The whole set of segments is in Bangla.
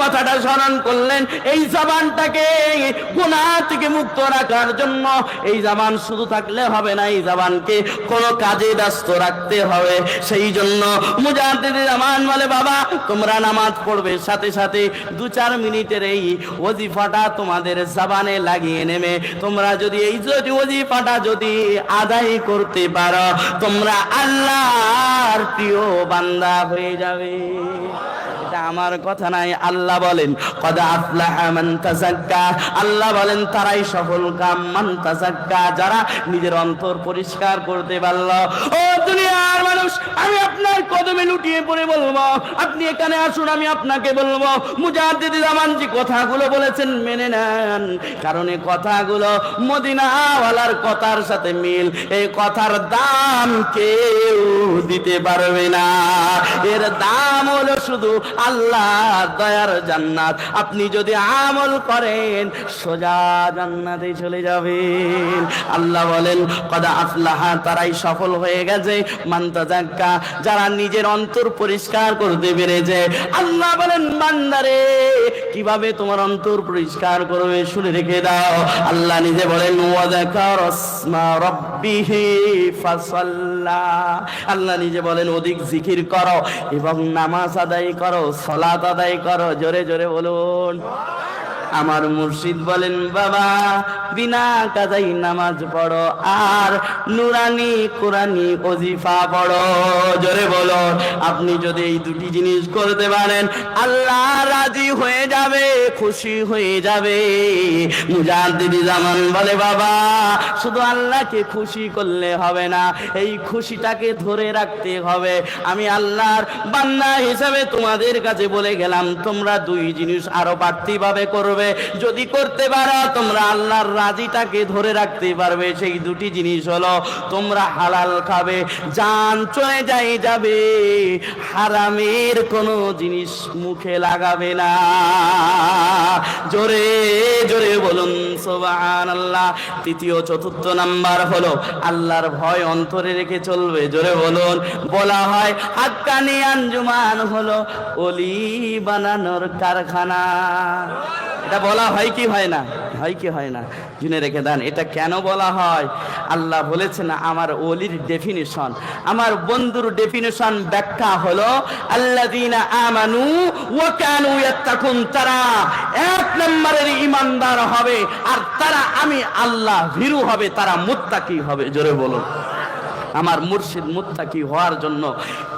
কথাটা স্মরণ করলেন। এই জবানটাকে গুণা থেকে মুক্ত রাখার জন্য এই জবান শুধু থাকলে হবে না, এই জবানকে কোনো কাজে ব্যস্ত রাখতে হবে। সেই জন্য মুজাহিদ জামান বলে, বাবা, তোমরা নামাজ পড়বে। সাথে সাথে দু চার মিনিটের এই ওজিফাটা তোমাদের জবানে লাগিয়ে নেবে। তোমরা যদি এই যদি ওজিফাটা যদি আদায় করতে পারো, তোমরা আল্লাহর প্রিয় বান্দা হয়ে যাবে। এটা আমার কথা নাই। আল্লাহ বলেন, কদা আফলাহা মান তাযাক্কা আল্লাহ বলেন, তারাই সফল কাম মান তাযাক্কা যারা নিজের অন্তর পরিষ্কার করতে পারল। ও দুনিয়ার মানুষ, আমি আপনার কদমে লুটিয়ে পড়ে বলব। আপনি এখানে আসুন, আমি আপনাকে বলব। মুজাহিদ জামান যে কথাগুলো বলেছেন, মেনে নেন। কারণ এই কথাগুলো মদিনাওয়ালার কথার সাথে মিল। এই কথার দাম কেউ দিতে পারবে না। এর দাম হলো শুধু আল্লাহ দয়ার জান্নাত। আপনি যদি আমল করেন, সোজা জান্নাতে চলে যাবেন। আল্লাহ বলেন, কদা আফলাহা তারাই সফল হয়ে গেছে। মান্তাজাক্কা যারা নিজের অন্তর পরিষ্কার করতে পেরেছে। আল্লাহ বলেন, বান্দারে, কীভাবে তোমার অন্তর পরিষ্কার করবে শুনে রেখে দাও। আল্লাহ নিজে বলেন আল্লাহ নিজে বলেন, অধিক জিকির করো এবং নামাজ আদায় করো সলাত আদায় করো জোরে জোরে বলুন। আমার মুর্শিদ বলেন, বাবা, বিনা কাজাই নামাজ পড়ো আর নুরানি কোরআনি ওজিফা পড়ো। জোরে বলো, আপনি যদি এই দুটি জিনিস করতে পারেন, আল্লাহ রাজি হয়ে যাবে, খুশি হয়ে যাবে। মুজাদ্দিদি জামান বলে, বাবা, শুধু আল্লাহকে খুশি করলে হবে না, এই খুশিটাকে ধরে রাখতে হবে। আমি আল্লাহর বান্না হিসাবে তোমাদের কাছে বলে গেলাম, তোমরা দুই জিনিস আরও বাড়তি ভাবে করবে যদি করতে পারো, তোমরা আল্লাহর রাজিটাকে ধরে রাখতে পারবে। সেই দুটি জিনিস হলো, তোমরা হালাল খাবে, জান চলে যাই যাবে। হারামের কোনো জিনিস মুখে লাগাবে না। জোরে জোরে বলুন সোবাহান আল্লাহ তৃতীয়, চতুর্থ নাম্বার হলো, আল্লাহর ভয় অন্তরে রেখে চলবে। জোরে বলুন, বলা হয়, হাক্কানি আঞ্জুমান হলো, অলি বানানোর কারখানা। এটা বলা হয় কি হয় না? হয় কি হয় না? জুনে রেখে দেন, এটা কেন বলা হয়? আল্লাহ বলেছেন, আমার অলির ডেফিনিশন আমার বন্ধুর ডেফিনিশন ব্যাখ্যা হলো, আল্লাযীনা আমানু ওয়া কানু তারা এক নম্বরের ইমানদার হবে, আর তারা আমি আল্লাহ ভীরু হবে, তারা মুত্তাকি হবে। জোরে বলুন। আমার মুর্শিদ মুত্তাকি হওয়ার জন্য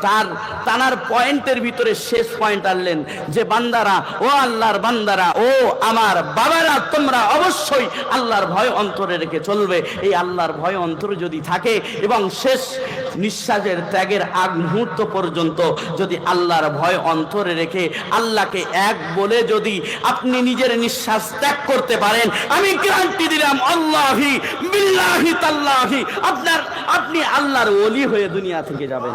তার তানার পয়েন্টের ভিতরে শেষ পয়েন্ট আনলেন যে, বান্দারা, ও আল্লাহর বান্দারা, ও আমার বাবারা, তোমরা অবশ্যই আল্লাহর ভয় অন্তরে রেখে চলবে। এই আল্লাহর ভয় অন্তরে যদি থাকে এবং শেষ নিঃশ্বাসের ত্যাগের আগ মুহূর্ত পর্যন্ত যদি আল্লাহর ভয় অন্তরে রেখে আল্লাহকে এক বলে যদি আপনি নিজের নিঃশ্বাস ত্যাগ করতে পারেন, আমি গ্যারান্টি দিলাম, আল্লাহি, বিল্লাহি, তাল্লাহি। আপনার আপনি আল্লাহর ওলি হয়ে দুনিয়া থেকে যাবেন।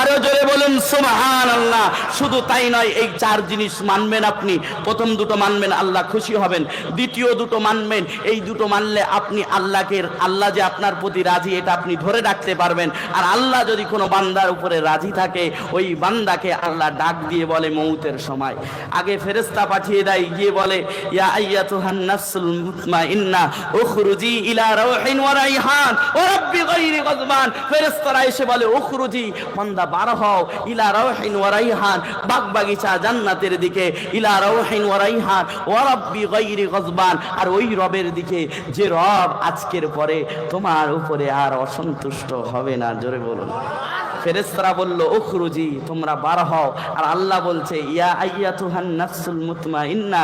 আরও জোরে বলুন সুবহান আল্লাহ শুধু তাই নয়, এই চার জিনিস মানবেন আপনি। প্রথম দুটো মানবেন, আল্লাহ খুশি হবেন। দ্বিতীয় দুটো মানবেন, এই দুটো মানলে আপনি আল্লাহকে, আল্লাহ যে আপনার প্রতি রাজি, এটা আপনি ধরে রাখতে পারবেন। আর আল্লাহ যদি কোনো বান্দার উপরে রাজি থাকে, ওই বান্দাকে আল্লাহ ডাক দিয়ে বলে মৌতের সময়। আগে ফেরেস্তা পাঠিয়ে দেয়, গিয়ে বলে, ইয়া আইয়াতুহান নাফসুল মুতমাইন্না, উখরুজি ইলা রাউহিন ওয়া রাইহান ওয়া রাব্বি গায়রি গজবান ফেরেশতারা এসে বলে, উখরুজি, বান্দা বার হও ইলা রাউহিন ওয়া রাইহান। বাগ বাগিচা জান্নাতের দিকে, ইলা রাউহিন ওয়া রাইহান। ওয়া রাব্বি গায়রি গজবান আর ওই রবের দিকে, যে রব আজকের পরে তোমার উপরে আর অসন্তুষ্ট হবে না। জোরে বলুন। ফেরেশতারা বলল, উখরুজি, তোমরা বার হও। আর আল্লাহ বলছে, ইয়া আইয়াতুহান নাফসুল মুতমাইন্না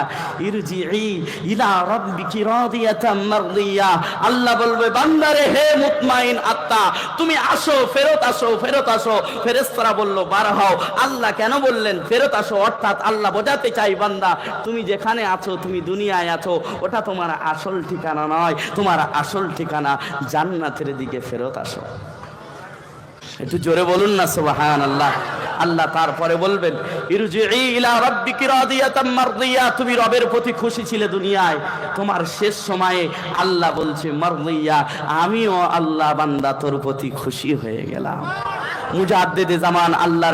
ইরজিই ইলা রাব্বিকি রাদিয়াতাম মারদিয়া। আল্লাহ বলবে, বান্দারে, হে মুতমাইন আত্মা, তুমি আসো, ফেরত আসো ফেরত আসো। ফেরেশতারা বলল, বার হও। আল্লাহ কেন বললেন, ফেরত আসো? অর্থাৎ আল্লাহ বোঝাতে চাই, বান্দা, তুমি যেখানে আছো, তুমি দুনিয়ায় আছো, ওটা তোমার আসল ঠিকানা নয়, তোমার আসল ঠিকানা জান্নাতের দিকে ফেরত আসো। একটু জোরে বলুন না সুবহান আল্লাহ আল্লাহ তারপরে বলবেন তুমি রবের প্রতি খুশি ছিলে দুনিয়ায়। তোমার শেষ সময়ে আল্লাহ বলছে, মারদিয়া, আমিও আল্লাহ বান্দা তোর প্রতি খুশি হয়ে গেলাম। মুজাদ্দিদে জামান আল্লাহ